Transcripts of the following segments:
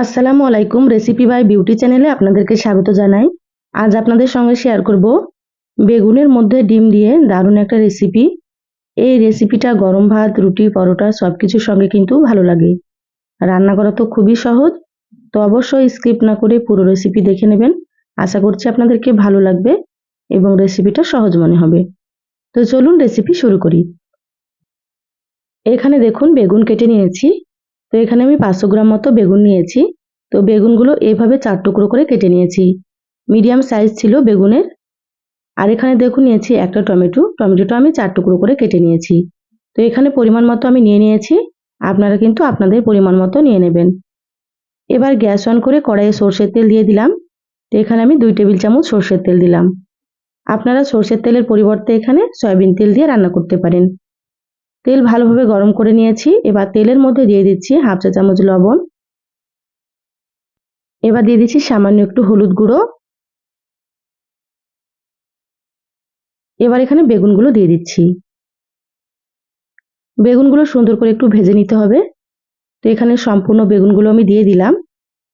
আসসালামু আলাইকুম recipe by beauty চ্যানেলে আপনাদেরকে স্বাগত জানাই। আজ আপনাদের সঙ্গে শেয়ার করব বেগুনের মধ্যে ডিম দিয়ে দারুণ একটা রেসিপি এই রেসিপিটা গরম ভাত, রুটি, পরোটা সব কিছুর সঙ্গে কিন্তু ভালো লাগে। রান্না করা তো খুবই সহজ, তো অবশ্যই স্কিপ না করে পুরো রেসিপি দেখে নেবেন। আশা করছি আপনাদেরকে ভালো লাগবে এবং রেসিপিটা সহজ মনে হবে। তো চলুন রেসিপি শুরু করি। এখানে দেখুন, বেগুন কেটে নিয়েছি। এখানে আমি পাঁচশো গ্রাম মতো বেগুন নিয়েছি। তো বেগুনগুলো এইভাবে চার টুকরো করে কেটে নিয়েছি। মিডিয়াম সাইজ ছিল বেগুনের। আর এখানে দেখুন নিয়েছি একটা টমেটো। টমেটোটা আমি চার টুকরো করে কেটে নিয়েছি। তো এখানে পরিমাণ মতো আমি নিয়ে নিয়েছি। আপনারা কিন্তু আপনাদের পরিমাণ মতো নিয়ে নেবেন। এবার গ্যাস অন করে কড়াইয়ে সর্ষের তেল দিয়ে দিলাম। তো এখানে আমি দুই টেবিল চামচ সর্ষের তেল দিলাম। আপনারা সর্ষের তেলের পরিবর্তে এখানে সয়াবিন তেল দিয়ে রান্না করতে পারেন। তেল ভালোভাবে গরম করে নিয়েছি। এবার তেলের মধ্যে দিয়ে দিচ্ছি হাফ চা চামচ লবণ। এবার দিয়ে দিচ্ছি সামান্য একটু হলুদ গুঁড়ো। এবার এখানে বেগুনগুলো দিয়ে দিচ্ছি। বেগুনগুলো সুন্দর করে একটু ভেজে নিতে হবে। তো এখানে সম্পূর্ণ বেগুনগুলো আমি দিয়ে দিলাম।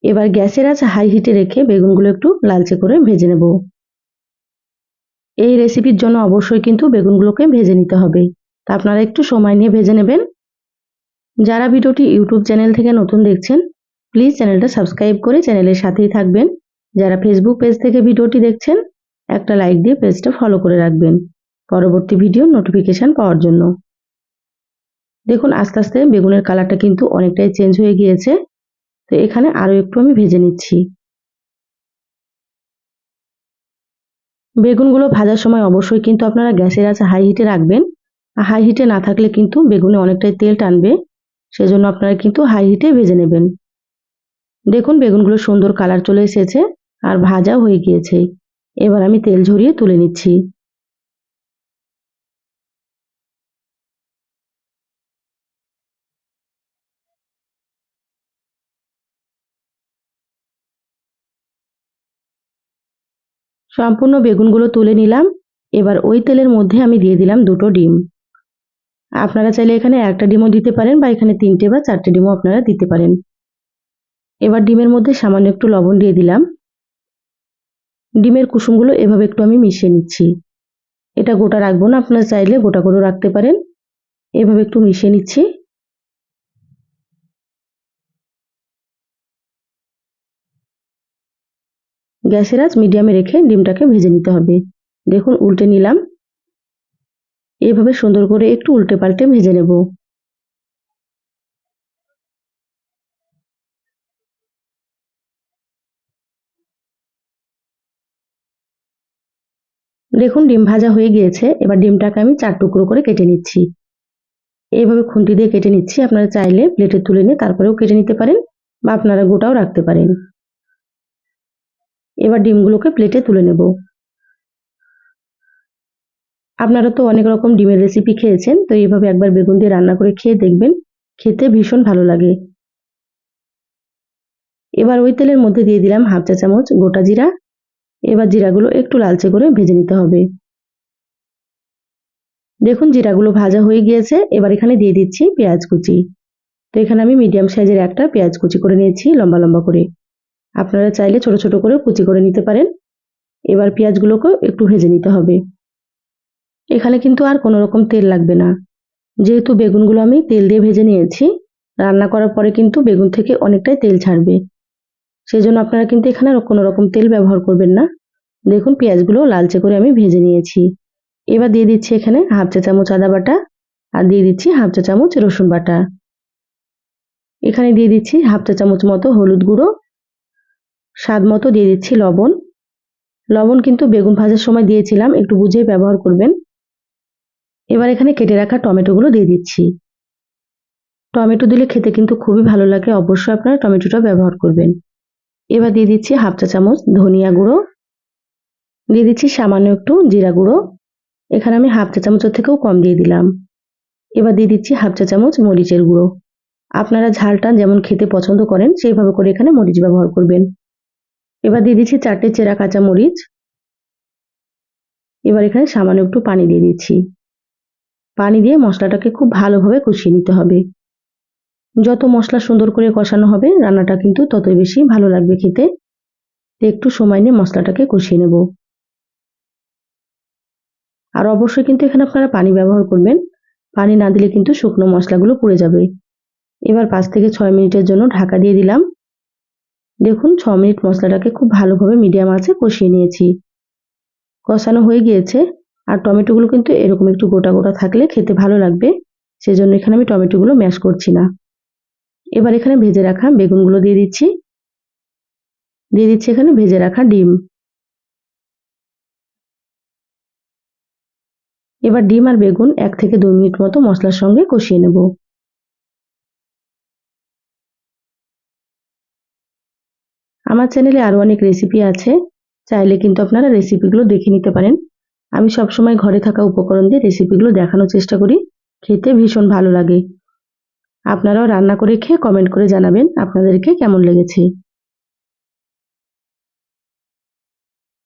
এবার গ্যাসের আছে হাই হিটে রেখে বেগুনগুলো একটু লালচে করে ভেজে নেব। এই রেসিপির জন্য অবশ্যই কিন্তু বেগুনগুলোকে ভেজে নিতে হবে। তা আপনারা একটু সময় নিয়ে ভেজে নেবেন। যারা ভিডিওটি ইউটিউব চ্যানেল থেকে নতুন দেখছেন প্লিজ চ্যানেলটা সাবস্ক্রাইব করে চ্যানেলের সাথেই থাকবেন। যারা ফেসবুক পেজ থেকে ভিডিওটি দেখছেন, একটা লাইক দিয়ে পেজটা ফলো করে রাখবেন পরবর্তী ভিডিও নোটিফিকেশান পাওয়ার জন্য। দেখুন, আস্তে আস্তে বেগুনের কালারটা কিন্তু অনেকটাই চেঞ্জ হয়ে গিয়েছে। তো এখানে আরও একটু আমি ভেজে নিচ্ছি। বেগুনগুলো ভাজার সময় অবশ্যই কিন্তু আপনারা গ্যাসের আছে হাই হিটে রাখবেন। হাই হিটে না থাকলে কিন্তু বেগুনে অনেকটাই তেল টানবে, সেজন্য আপনারা কিন্তু হাই হিটে ভেজে নেবেন। দেখুন বেগুনগুলো সুন্দর কালার চলে এসেছে আর ভাজাও হয়ে গিয়েছে। এবার আমি তেল ঝরিয়ে তুলে নিচ্ছি। সম্পূর্ণ বেগুনগুলো তুলে নিলাম। এবার ওই তেলের মধ্যে আমি দিয়ে দিলাম দুটো ডিম। আপনারা চাইলে এখানে একটা ডিমও দিতে পারেন বা এখানে তিনটে বা চারটে ডিমও আপনারা দিতে পারেন। এবার ডিমের মধ্যে সামান্য একটু লবণ দিয়ে দিলাম। ডিমের কুসুমগুলো এভাবে একটু আমি মিশিয়ে নিচ্ছি। এটা গোটা রাখব না, আপনারা চাইলে গোটা করেও রাখতে পারেন। এভাবে একটু মিশিয়ে নিচ্ছি। গ্যাসের আঁচ মিডিয়ামে রেখে ডিমটাকে ভেজে নিতে হবে। দেখুন, উল্টে নিলাম। এভাবে সুন্দর করে একটু উল্টে পাল্টে ভেজে নেব। দেখুন, ডিম ভাজা হয়ে গিয়েছে। এবার ডিমটাকে আমি চার টুকরো করে কেটে নিচ্ছি। এইভাবে খুন্তি দিয়ে কেটে নিচ্ছি। আপনারা চাইলে প্লেটে তুলে নিয়ে তারপরেও কেটে নিতে পারেন বা আপনারা গোটাও রাখতে পারেন। এবার ডিমগুলোকে প্লেটে তুলে নেব। আপনারা তো অনেক রকম ডিমের রেসিপি খেয়েছেন, তো এইভাবে একবার বেগুন দিয়ে রান্না করে খেয়ে দেখবেন, খেতে ভীষণ ভালো লাগে। এবার ওই তেলের মধ্যে দিয়ে দিলাম হাফ চা চামচ গোটা জিরা। এবার জিরাগুলো একটু লালচে করে ভেজে নিতে হবে। দেখুন জিরাগুলো ভাজা হয়ে গিয়েছে, এবার এখানে দিয়ে দিচ্ছি পেঁয়াজ কুচি। তো এখানে আমি মিডিয়াম সাইজের একটা পেঁয়াজ কুচি করে নিয়েছি, লম্বা লম্বা করে। আপনারা চাইলে ছোট ছোট করে কুচি করে নিতে পারেন। এবার পেঁয়াজগুলোকেও একটু ভেজে নিতে হবে। এখানে কিন্তু আর কোনো রকম তেল লাগবে না। যেহেতু বেগুনগুলো আমি তেল দিয়ে ভেজে নিয়েছি, রান্না করার পরে কিন্তু বেগুন থেকে অনেকটাই তেল ছাড়বে। সেই জন্য আপনারা কিন্তু এখানে কোনো রকম তেল ব্যবহার করবেন না। দেখুন, পেঁয়াজগুলো লালচে করে আমি ভেজে নিয়েছি। এবার দিয়ে দিচ্ছি এখানে হাফ চা চামচ আদা বাটা আর দিয়ে দিচ্ছি হাফ চা চামচ রসুন বাটা। এখানে দিয়ে দিচ্ছি হাফ চা চামচ মতো হলুদ গুঁড়ো। স্বাদ মতো দিয়ে দিচ্ছি লবণ। লবণ কিন্তু বেগুন ভাজার সময় দিয়েছিলাম, একটু বুঝে ব্যবহার করবেন। এবার এখানে কেটে রাখা টমেটোগুলো দিয়ে দিচ্ছি। টমেটো দিলে খেতে কিন্তু খুবই ভালো লাগে, অবশ্যই আপনারা টমেটোটা ব্যবহার করবেন। এবার দিয়ে দিচ্ছি হাফ চা চামচ ধনিয়া গুঁড়ো। দিয়ে দিচ্ছি সামান্য একটু জিরা গুঁড়ো। এখানে আমি হাফ চা চামচের থেকেও কম দিয়ে দিলাম। এবার দিয়ে দিচ্ছি হাফ চা চামচ মরিচের গুঁড়ো। আপনারা ঝালটা যেমন খেতে পছন্দ করেন, সেইভাবে করে এখানে মরিচ ব্যবহার করবেন। এবার দিয়ে দিচ্ছি চারটে চেরা কাঁচা মরিচ। এবার এখানে সামান্য একটু পানি দিয়ে দিচ্ছি। পানি দিয়ে মশলাটাকে খুব ভালোভাবে কষিয়ে নিতে হবে। যত মশলা সুন্দর করে কষানো হবে, রান্নাটা কিন্তু ততই বেশি ভালো লাগবে খেতে। একটু সময় নিয়ে মশলাটাকে কষিয়ে নেব। আর অবশ্যই কিন্তু এখানে আপনারা পানি ব্যবহার করবেন। পানি না দিলে কিন্তু শুকনো মশলাগুলো পুড়ে যাবে। এবার পাঁচ থেকে ছয় মিনিটের জন্য ঢাকা দিয়ে দিলাম। দেখুন, ছ মিনিট মশলাটাকে খুব ভালোভাবে মিডিয়াম আছে কষিয়ে নিয়েছি। কষানো হয়ে গিয়েছে। আর টমেটোগুলো কিন্তু এরকম একটু গোটা গোটা থাকলে খেতে ভালো লাগবে। সেজন্য এখানে আমি টমেটোগুলো ম্যাশ করছি না। এবার এখানে ভেজে রাখা বেগুনগুলো দিয়ে দিচ্ছি। দিয়ে দিচ্ছি এখানে ভেজে রাখা ডিম। এবার ডিম আর বেগুন এক থেকে দুই মিনিট মতো মশলার সঙ্গে কষিয়ে নেব। আমার চ্যানেলে আরও অনেক রেসিপি আছে। চাইলে কিন্তু আপনারা রেসিপিগুলো দেখে নিতে পারেন। আমি সবসময় ঘরে থাকা উপকরণ দিয়ে রেসিপিগুলো দেখানোর চেষ্টা করি। খেতে ভীষণ ভালো লাগে। আপনারাও রান্না করে খেয়ে কমেন্ট করে জানাবেন আপনাদেরকে কেমন লেগেছে।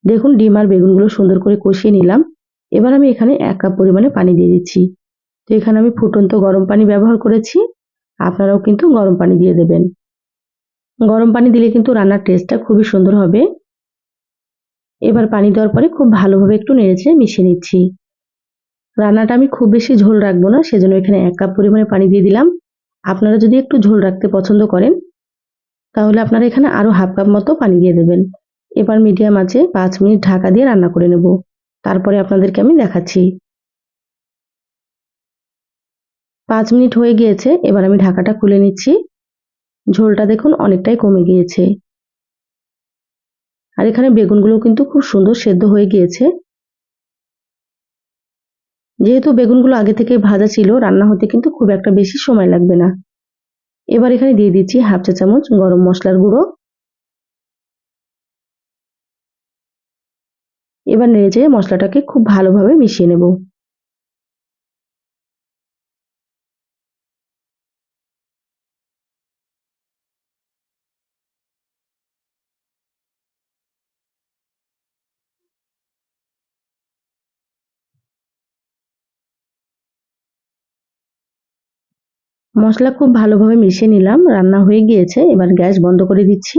দেখুন, ডিম আর বেগুনগুলো সুন্দর করে কষিয়ে নিলাম। এবার আমি এখানে এক কাপ পরিমাণে পানি দিয়ে দিচ্ছি। তো এখানে আমি ফুটন্ত গরম পানি ব্যবহার করেছি। আপনারাও কিন্তু গরম পানি দিয়ে দেবেন। গরম পানি দিলে কিন্তু রান্নার টেস্টটা খুবই সুন্দর হবে। এবার পানি দেওয়ার পরে খুব ভালোভাবে একটু নেড়েছে মিশিয়ে নিচ্ছি। রান্নাটা আমি খুব বেশি ঝোল রাখব না, সেজন্য এখানে এক কাপ পরিমাণে পানি দিয়ে দিলাম। আপনারা যদি একটু ঝোল রাখতে পছন্দ করেন, তাহলে আপনারা এখানে আরও হাফ কাপ মতো পানি দিয়ে দেবেন। এবার মিডিয়াম আছে পাঁচ মিনিট ঢাকা দিয়ে রান্না করে নেব। তারপরে আপনাদেরকে আমি দেখাচ্ছি। পাঁচ মিনিট হয়ে গিয়েছে, এবার আমি ঢাকাটা খুলে নিচ্ছি। ঝোলটা দেখুন অনেকটাই কমে গিয়েছে। আর এখানে বেগুনগুলো কিন্তু খুব সুন্দর সেদ্ধ হয়ে গিয়েছে। যেহেতু বেগুনগুলো আগে থেকে ভাজা ছিল, রান্না হতে কিন্তু খুব একটা বেশি সময় লাগবে না। এবার এখানে দিয়ে দিচ্ছি হাফ চা চামচ গরম মশলার গুঁড়ো। এবার নেড়ে চেড়ে মশলাটাকে খুব ভালোভাবে মিশিয়ে নেব। মশলা খুব ভালোভাবে মিশিয়ে নিলাম। রান্না হয়ে গিয়েছে। এবার গ্যাস বন্ধ করে দিচ্ছি।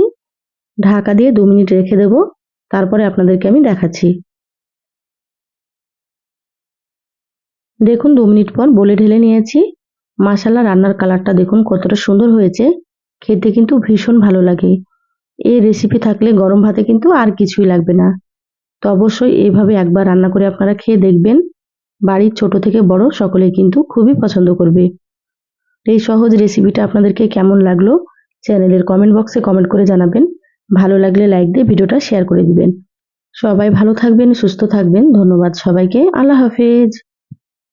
ঢাকা দিয়ে দু মিনিট রেখে দেব। তারপরে আপনাদেরকে আমি দেখাচ্ছি। দেখুন, দু মিনিট পর বলে ঢেলে নিয়েছি। মাসালা রান্নার কালারটা দেখুন কতটা সুন্দর হয়েছে। খেতে কিন্তু ভীষণ ভালো লাগে। এই রেসিপি থাকলে গরম ভাতে কিন্তু আর কিছুই লাগবে না। তো অবশ্যই এভাবে একবার রান্না করে আপনারা খেয়ে দেখবেন। বাড়ির ছোট থেকে বড় সকলেই কিন্তু খুবই পছন্দ করবে। এই সহজ রেসিপিটা আপনাদেরকে কেমন লাগল চ্যানেলের কমেন্ট বক্সে কমেন্ট করে জানাবেন। ভালো লাগলে লাইক দিয়ে ভিডিওটা শেয়ার করে দিবেন। সবাই ভালো থাকবেন, সুস্থ থাকবেন। ধন্যবাদ সবাইকে। আল্লাহ হাফেজ।